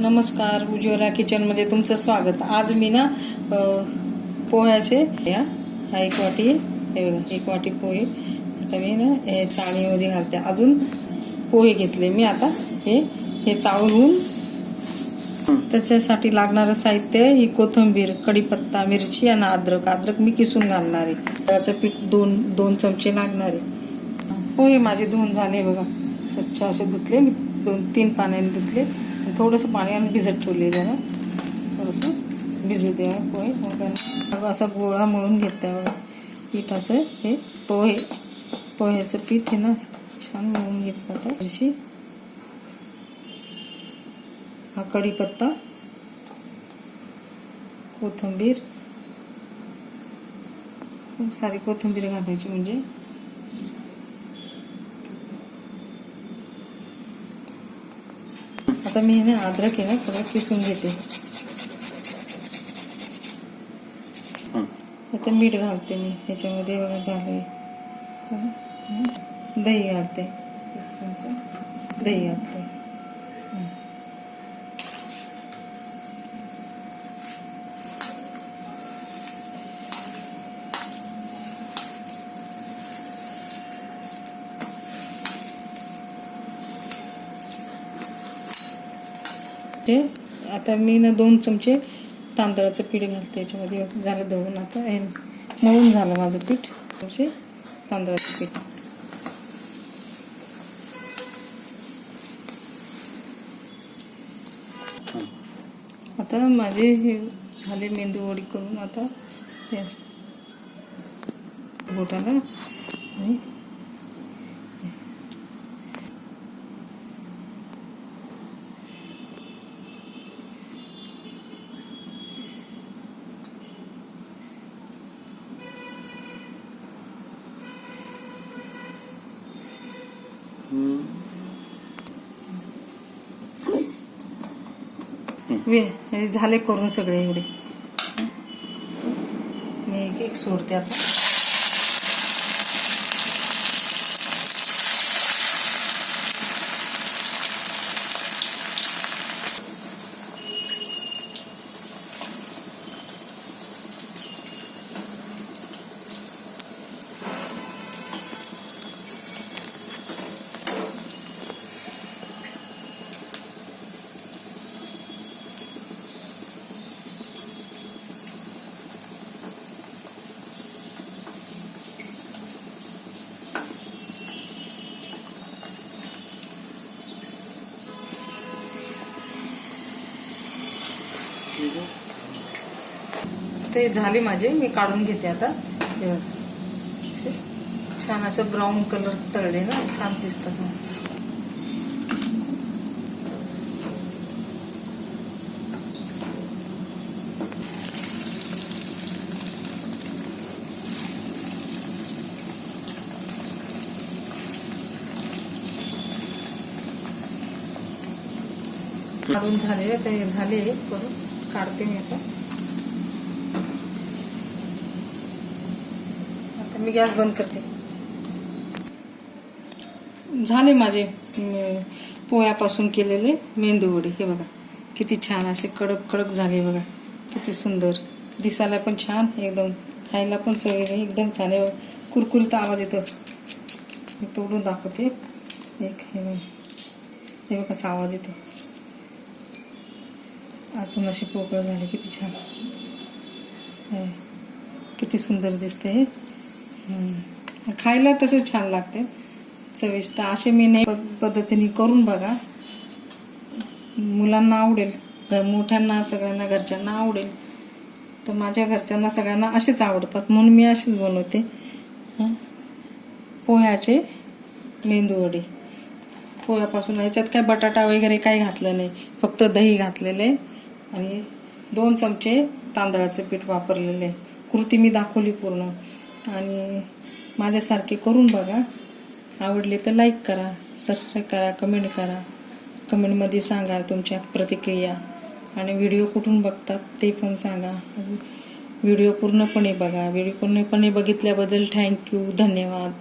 नमस्कार उज्ज्वला किचनमध्ये तुमचं स्वागत. आज मी ना पोह्याचे या हा एक वाटी हे बघा एक वाटी पोहे. आता मी ना हे चाळणीमध्ये घालते. अजून पोहे घेतले मी आता. हे हे चाळून. त्याच्यासाठी लागणारं साहित्य ही कोथिंबीर कढीपत्ता मिरची आणि अद्रक. अद्रक मी किसून घालणार आहे. त्याचं पीठ दोन दोन चमचे लागणार आहे. पोहे माझे धुवून झाले बघा. स्वच्छ असे धुतले मी. दोन तीन पाण्याने धुतले. थोडंसं पाणी आम्ही भिजत ठेवले जरा. थोडंसं भिजू द्या पोहे. मग त्यांना असा गोळा मळून घेतला बघा. पीठ असं हे पोहे. पोह्याचं पीठ हे ना छान मळून घेतलं आता. मिरची. हा कढीपत्ता. कोथिंबीर. खूप सारी कोथिंबीर घालायची म्हणजे. आता मी ना अद्रक आहे ना थोडं किसून घेते. आता मीठ घालते मी ह्याच्यामध्ये बघा झालंय. दही घालते. दही घालते. घालते आता मी ना दोन चमचे तांदळाचं पीठ घालते. याच्यामध्ये झालं दळून आता. हे मळून झालं माझं पीठ. चमचे तांदळाचं पीठ. आता माझे हे झाले मेंदू वडी करून आता ते बोटाला आणि हे झाले करून सगळे एवढे. मी एक एक सोडते आता. ते झाले माझे मी काढून घेते आता. छान असं ब्राऊन कलर तळले ना छान दिसतात मग काढून झाले ते झाले करून काढते मी आता. मी गॅस बंद करते. झाले माझे पोह्यापासून केलेले मेंदू वडे. हे बघा किती छान असे कडक कडक झाले बघा. किती सुंदर. दिसायला पण छान एकदम खायला पण चवीने एकदम छान आहे कुरकुरीत आवाज येतो. मी तोडून दाखवते. एक हे बघा. हे बघा कसा आवाज येतो. आतून असे पोकळ झाले किती छान. किती सुंदर दिसते हे. खायला तसेच छान लागते. चविष्ट. असे मी नाही पद्धतीने करून बघा. मुलांना आवडेल. घ- मोठ्यांना सगळ्यांना घरच्यांना आवडेल. तर माझ्या घरच्यांना सगळ्यांना असेच आवडतात. म्हणून मी असेच बनवते. पोह्याचे मेंदू वडे. पोह्यापासून याच्यात काय बटाटा वगैरे काही घातलं नाही. फक्त दही घातलेले आणि दोन चमचे तांदळाचे पीठ वापरलेले. आहे. कृती मी दाखवली पूर्ण. आणि माझ्यासारखे करून बघा. आवडले तर लाईक करा सबस्क्राईब करा कमेंट करा. कमेंटमध्ये सांगा तुमच्या प्रतिक्रिया. आणि व्हिडिओ कुठून बघतात ते पण सांगा. व्हिडिओ पूर्णपणे बघा. व्हिडिओ पूर्णपणे बघितल्याबद्दल थँक्यू धन्यवाद.